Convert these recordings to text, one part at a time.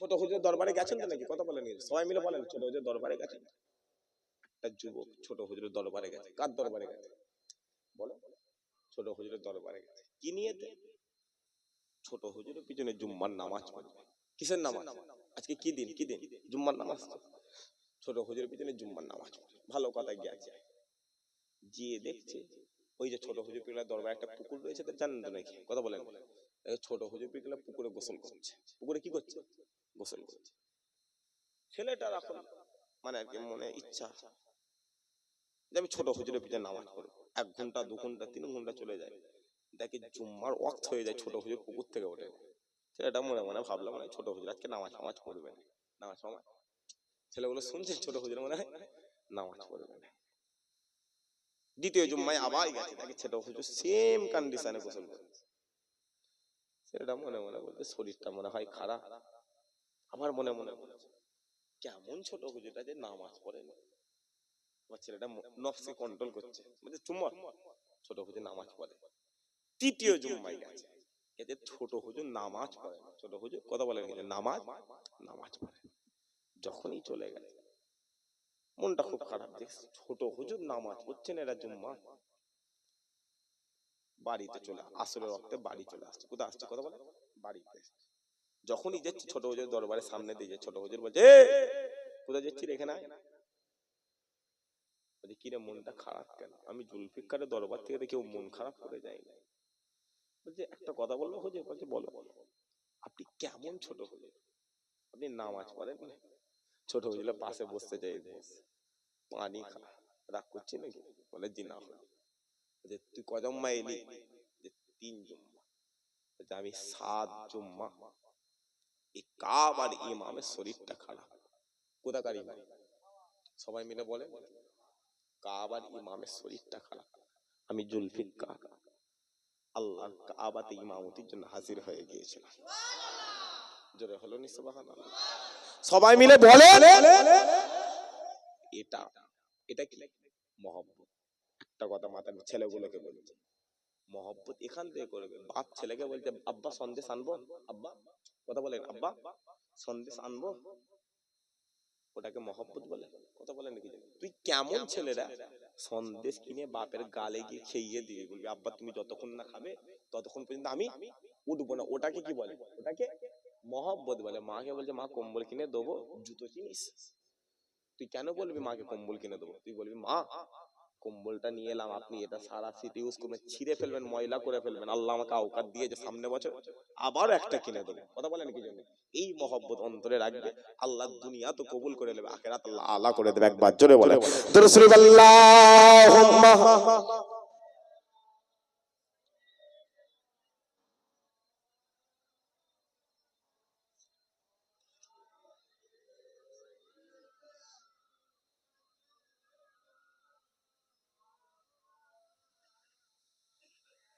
ছোট হুজুর দরবারে গেছেন তো নাকি? কথা বলেন সবাই মিলে বলেন, ছোট হুজুর দরবারে গেছেন? একটা যুবক ছোট হুজুরের দরবারে গেছে। কার দরবারে গেছে? বলো। ছোট হুজুরের দরবারে গেছে। কি নিয়েতে? ছোট হুজুরের পিছনে জুম্মার নামাজ পড়বে কিসের নামাজ? আজকে কি দিন? কি দিন? জুম্মার নামাজ। ছোট হুজুরের পিছনে জুম্মার নামাজ ভালো কথা গেছে। গিয়ে দেখছে, ওই যে ছোট হুজুর পিছনে দরবারে একটা পুকুর রয়েছে, তো জানেন তো নাকি? কথা বলেন। ছোট হুজুর পিছনে পুকুরে গোসল করছে। পুকুরে কি করছে? গোসল করছে ছেলেটার এখন মানে আর কি মনে ইচ্ছা যে আমি ছোট হুজুরের পিছনে নামাজ পড়ব এক ঘণ্টা, দু ঘণ্টা, তিন ঘণ্টা চলে যায়। দেখি জুম্মার ওয়াক্ত হয়ে যায় ছোট হুজুর পুকুর থেকে ওঠে। ছেলেটা মনে মনে ভাবলাম মানে ছোট হুজুর আজকে নামাজ নামাজ পড়বে না। নামাজ সময় ছেলেগুলো শুনছে, ছোট হুজুর মনে হয় নামাজ পড়বে না। দ্বিতীয় জুম্মায় আবার গেছে, দেখি ছোট হুজুর সেম কন্ডিশনে গোসল করছে। ছেলেটা মনে মনে বলছে, শরীরটা মনে হয় খারাপ। আমার মনে মনে বলছে কেমন ছোট হুজুরটা যে নামাজ পড়ে না। আমার ছেলেটা নফসে কন্ট্রোল করছে। বলছে চুম্মা। ছোট হুজুর নামাজ পড়ে। তৃতীয় জুম্মাই গেছে এতে ছোট হুজুর নামাজ পড়ে না। ছোট হুজুর কথা বলে নামাজ নামাজ পড়ে যখনই চলে গেছে। মনটা খুব খারাপ। দেখছে ছোট হুজুর নামাজ পড়ছেন এরা জুম্মা বাড়িতে চলে, আসলে রক্তে বাড়ি চলে আসছে। কোথায় আসছে? কথা বলে? বাড়িতে আসছে। যখনই যাচ্ছে ছোট হুজুর দরবারের সামনে দিয়ে যায়, ছোট হুজুর বলছে কোথায় যাচ্ছি রে এখানে কিরে মনটা খারাপ কেন? আমি জুলফিকারের দরবার থেকে মন খারাপ করে না। বলছে একটা কথা বলছে বলো। আপনি কেমন ছোট আপনি নামাজ পড়েন না? ছোট পাশে বসতে পানি রাগ করছি নাকি? বলে জি না। বলছে তুই কজম্মা এলি? যে তিন জুম্মা। আমি সাত জুম্মা। এই কাব আর ইমামের শরীরটা খারাপ। কোথাকার ইমাম সবাই মিলে বলে, কাব আর ইমামের শরীরটা খারাপ। আমি জুলফিকার আল্লাহ কাবাতে ইমামতির জন্য হাজির হয়ে গিয়েছিলাম। জোরে হলো নি সবাই মিলে বলে, এটা এটা কি? মহব্বত। একটা কথা মাথায় ছেলেগুলোকে বলছে মহব্বত এখান থেকে করবে। বাপ ছেলেকে বলছে আব্বা সন্দেশ আনব? আব্বা? কথা বলেন আব্বা সন্দেশ আনব? ওটাকে মহব্বত বলে। কথা বলেন নাকি? তুই কেমন ছেলেরা? সন্দেশ কিনে বাপের গালে গিয়ে খেয়ে দিবি বলবি আব্বা তুমি যতক্ষণ না খাবে ততক্ষণ পর্যন্ত আমি উঠবো না। ওটাকে কি বলে? ওটাকে মহব্বত বলে। মাকে বলছে মা কম্বল কিনে দেবো। জুতো কিনিস। তুই কেন বলবি মাকে কম্বল কিনে দেবো। তুই বলবি মা কম্বলটা নিয়ে এলাম আপনি এটা সারা সিটি ইউজ করবেন ছিঁড়ে ফেলবেন ময়লা করে ফেলবেন। আল্লাহ আমাকে আওকাত দিয়ে যে সামনে বছর আবার একটা কিনে দেবো। কথা বলেন কি জন্য এই মহব্বত অন্তরে রাখবে আল্লাহ দুনিয়া তো কবুল করে নেবে আখেরাত আল্লাহ আলা করে দেবে একবার জোরে বলে দুরুসুল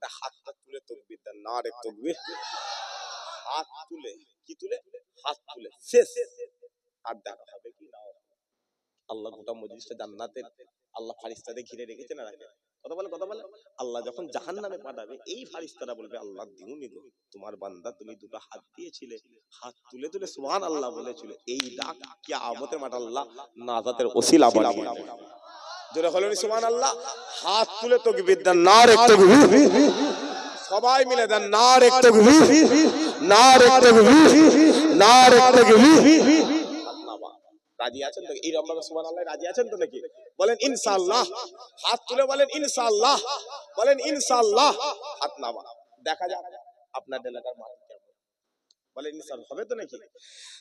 এটা হাতটা তুলে তকবির দেন না রে তকবির। হাত তুলে, কি তুলে? হাত তুলে। শেষ। আর দেখা হবে কি না আল্লাহ গোটা মজলিসটা জান্নাতের, আল্লাহ ফারিস্তাদের ঘিরে রেখেছে না রাখে কথা বলে কথা বলে। আল্লাহ যখন জাহান নামে পাঠাবে, এই ফারিস্তারা বলবে, আল্লাহ দিউনি গো, তোমার বান্দা তুমি দুটো হাত দিয়েছিলে। হাত তুলে তুলে সুবহান আল্লাহ বলেছিল, এই ডাক কি আমতের মাঠ আল্লাহ নাজাতের ওসিলা বানিয়ে। জোরে হলো সুবহান আল্লাহ হাত তুলে তকবীর দেন না রে তকবীর সবাই মিলে দেন না রে তকবীর না রে তকবীর না রে তকবীর রাজি আছেন তো এই রকম সুবহান আল্লাহ রাজি আছেন তো নাকি বলেন ইনশাআল্লাহ হাত তুলে বলেন ইনশাআল্লাহ বলেন ইনশাআল্লাহ হাত নামা দেখা যাক আপনার এলাকার মাটি কেমন বলেন ইনশাআল্লাহ হবে তো নাকি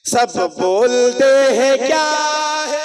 सब बोलते हैं क्या है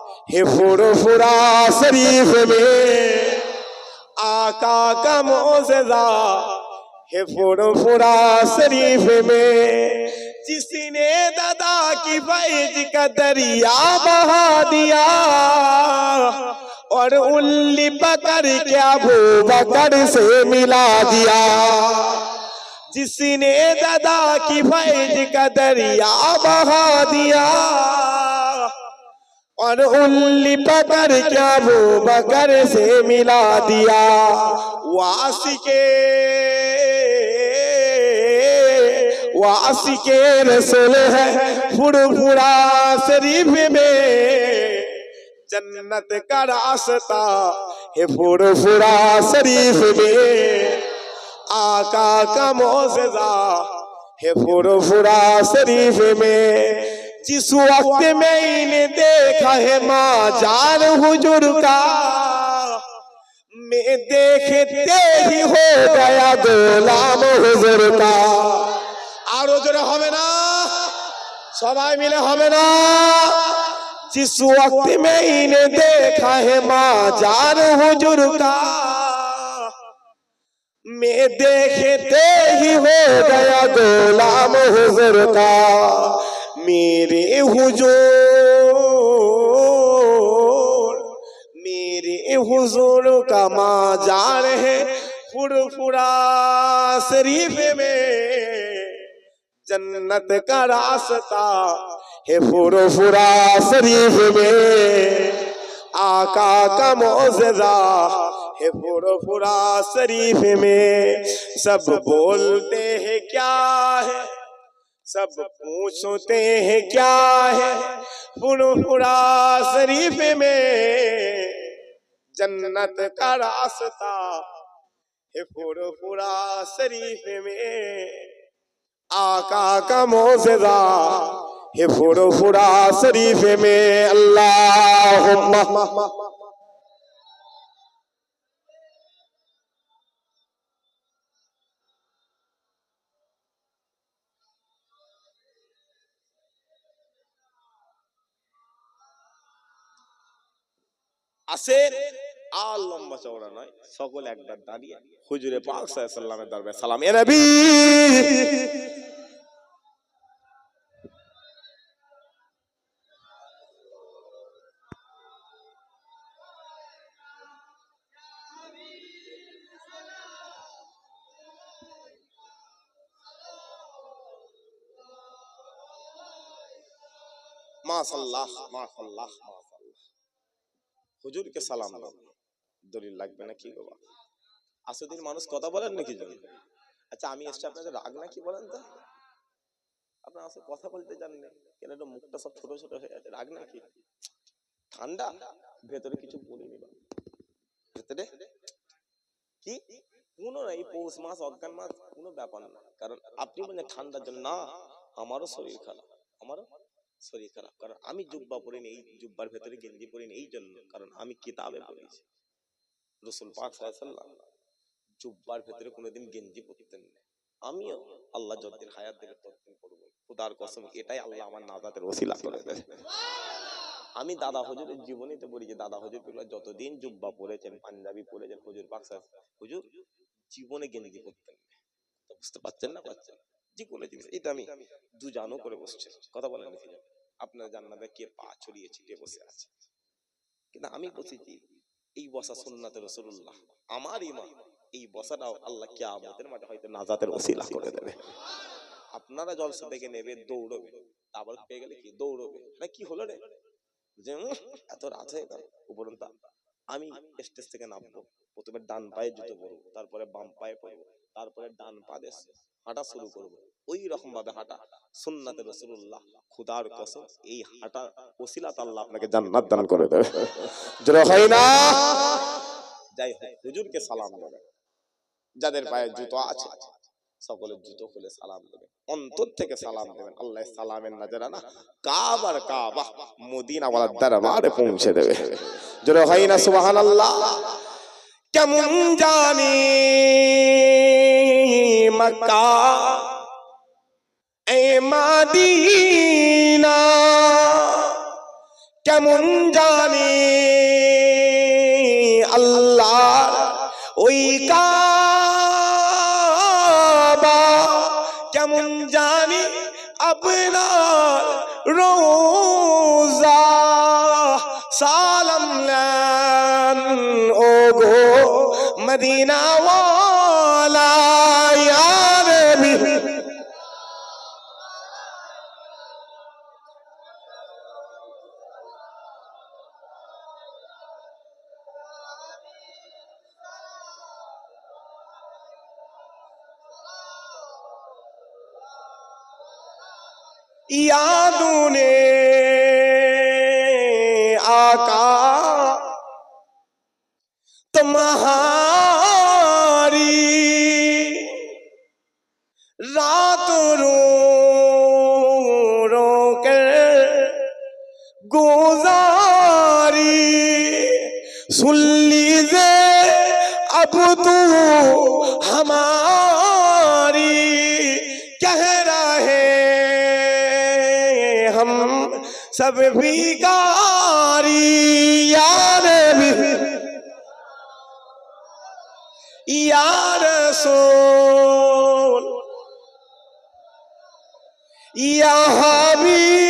ہفر فرا شریف میں آقا کا موزدہ ہفر فرا شریف میں جس نے دادا کی بیج کا دریا بہا دیا، اور الی بکر کیا بھو بکر سے ملا دیا۔ جس نے دادا کی بیج کا دریا بہا دیا۔ اور الی بکر کیا وہ بکر سے ملا دیا؟ واسکے واسکے رسول ہے پھڑ پھڑا شریف میں۔ جنت کا راستہ ہے پھڑ پھڑا شریف میں۔ آقا کا موزدہ ہے پھڑ پھڑا شریف میں۔ जिस वक्त में इन्हें देखा है माँ जान हुजूर का मैं देखते ही हो गया गोलाम हुजूर का আরো জোরে হবে না সবাই মিলে হবে না जिस वक्त में इन्हें देखा है माँ जान हुजूर का मैं देखते ही हो गया गोलाम हुजूर का میرے حضور میرے حضور کا ماجار ہے فر فرا شریف میں۔ جنت کا راستہ ہے فر فرا شریف میں۔ آقا کا موزدہ ہے فر فرا شریف میں۔ سب بولتے ہیں، کیا ہے؟ سب پوچھتے ہیں کیا ہے؟ فن فرا شریف میں جنت کا راستہ ہے فن شریف میں۔ آقا کا موزدہ ہے فن فرا شریف میں۔ اللہ আসেন, আর লম্বা চওড়া নয়, সকল একবার দাঁড়িয়ে হুজুরে পাক সাল্লামের দরবারে সালাম। এ নবী! মাশাল্লাহ মাশাল্লাহ। হুজুরকে সালাম দাও। দলিল লাগবে না কি বাবা? আসদিন মানুষ কথা বলেন নাকি আচ্ছা আমি এসছি আপনাদের রাগ নাকি বলেন তো? আপনার আসলে কথা বলতে জানেন কেন এটা মুখটা সব ছোট ছোট হয়ে আছে রাগ নাকি? ঠান্ডা? ভেতরে কিছু বলিনি বা ভেতরে? কি? কোনো না এই পৌষ মাস অজ্ঞান মাস কোনো ব্যাপার না। কারণ আপনি বলেন ঠান্ডার জন্য না আমারও শরীর খারাপ। আমারও? শরীর খারাপ। কারণ আমি জুব্বা পরিনি এই জুব্বার ভেতরে গেঞ্জি পরিনি এই জন্য কারণ আমি কিতাবে পড়েছি। রসুল পাক সাল্লাম জুব্বার ভেতরে কোনোদিন গেঞ্জি পরতেন না। আমিও আল্লাহ যতদিন হায়াত দেবে ততদিন পড়ব। খুদার কসম এটাই আল্লাহ আমার নাজাতের ওসিলা করে দেবে আমি দাদা হুজুরের জীবনীতে বলি যে দাদা হুজুরগুলো যতদিন জুব্বা পরেছেন পাঞ্জাবি পরেছেন হুজুর পাক হুজুর জীবনে গেঞ্জি পরতেন না বুঝতে পারছেন না। পাচ্ছেন যে কোনো জিনিস এটা আমি দু জানো করে বসছে কথা বলেন নাকি আপনার জান্নাতে কে পা ছড়িয়ে ছিটিয়ে বসে আছে। কিন্তু আমি বসেছি এই বসা সুন্নাতে রসুল্লাহ আমার ইমান, এই বসাটাও আল্লাহ কিয়ামতের মাঠে হয়তো নাজাতের ওসিলা করে দেবে। আপনারা জলসা দেখে নেবে, দৌড়বে। আবার পেয়ে গেলে কি? দৌড়বে। না কি হলো রে? যে এত রাত হয়ে গেল, উপরন্ত আমি স্টেজ থেকে নামবো। প্রথমে ডান পায়ে জুতো পরবো, তারপরে বাম পায়ে পরবো, তারপরে ডান পা দিয়ে হাঁটা শুরু করব। ওই রকম ভাবে হাঁটা। সুন্নাতে রসুল্লাহ খুদার কসম এই হাঁটা ওসিলাত আল্লাহ আপনাকে জান্নাত দান করে দেবে। জোরে হয় না? যাই হোক হুজুরকে সালাম দেবে যাদের পায়ে জুতো আছে সকলের জুতো খুলে সালাম দেবেন অন্তর থেকে সালাম দেবেন আল্লাহ সালামের নাজারানা কাবার কাবা মদিনা ওয়ালা দরবারে পৌঁছে দেবে। জোরে হয় না সুবহানাল্লাহ? কেমন জানি মক্কা এ মাদিনা, কেমন জানি আল্লাহ ওই কাবা, কেমন জানি আপনার রোজা, সালাম ও গো মদিনা Yeah. सब भिखारी यार भी यार सोल यहाँ भी